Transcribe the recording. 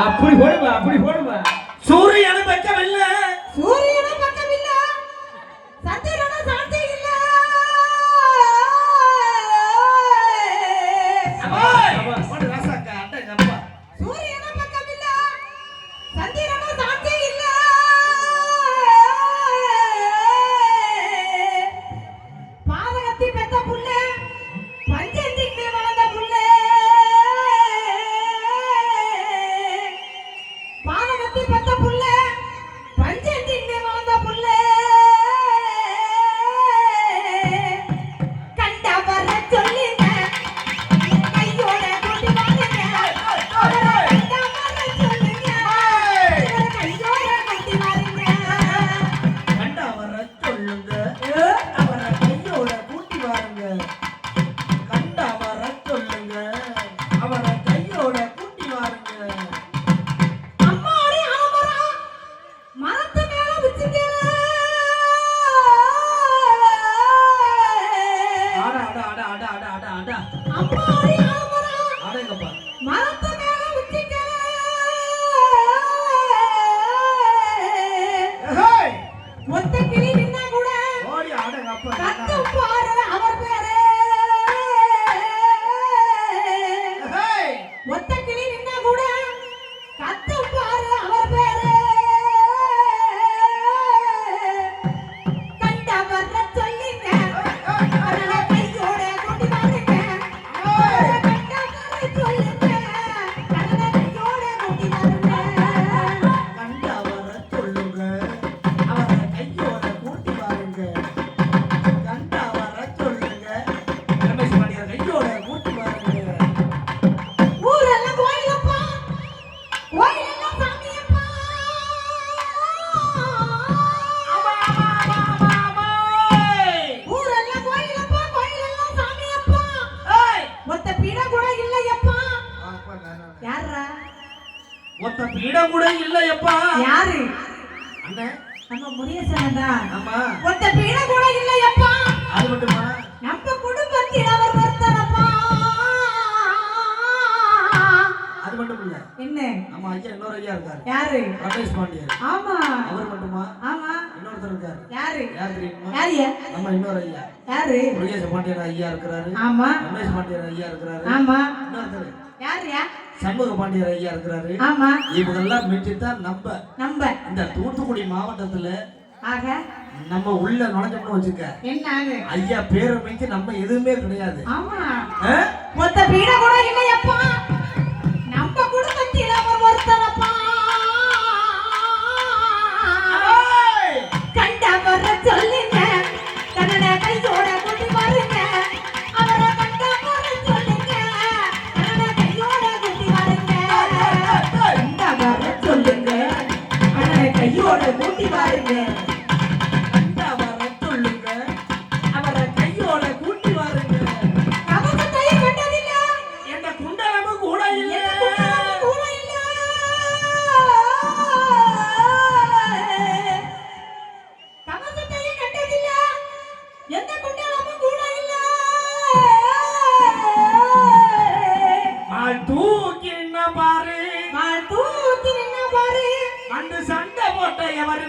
આપણી હોય આપણી હોય అతి పెద్ద அடங்கப்பா. அப்ப கூட இல்ல எப்பா யாரு அந்த நம்ம முருகேசன் கூட இல்ல அது மட்டுமா? அது மட்டும் இல்ல. என்ன? ஆமா ஐயா இன்னொரு ஐயா இருக்காரு. யாரு? ரமேஷ் பாண்டியர் ஆமா. அவர் மட்டுமா? ஆமா. இன்னொருத்தர் இருக்காரு. யாரு? யாரு தெரியுமா? நம்ம இன்னொரு ஐயா. யாரு? முருகேசன் பாண்டியர் ஐயா இருக்கிறாரு. ஆமா. ரமேஷ் பாண்டியர் ஐயா இருக்கிறாரு. ஆமா. இன்னொருத்தர். யாருயா? சண்முக பாண்டியர் ஐயா இருக்கிறாரு. ஆமா. இவங்கெல்லாம் மீட்டு தான் நம்ம நம்ம இந்த தூத்துக்குடி மாவட்டத்துல ஆக? நம்ம உள்ள நுழைஞ்சோம்னு வச்சுக்க. என்ன ஐயா பேரமைக்கு நம்ம எதுவுமே கிடையாது. ஆமா. vai ganhar. ఎవరు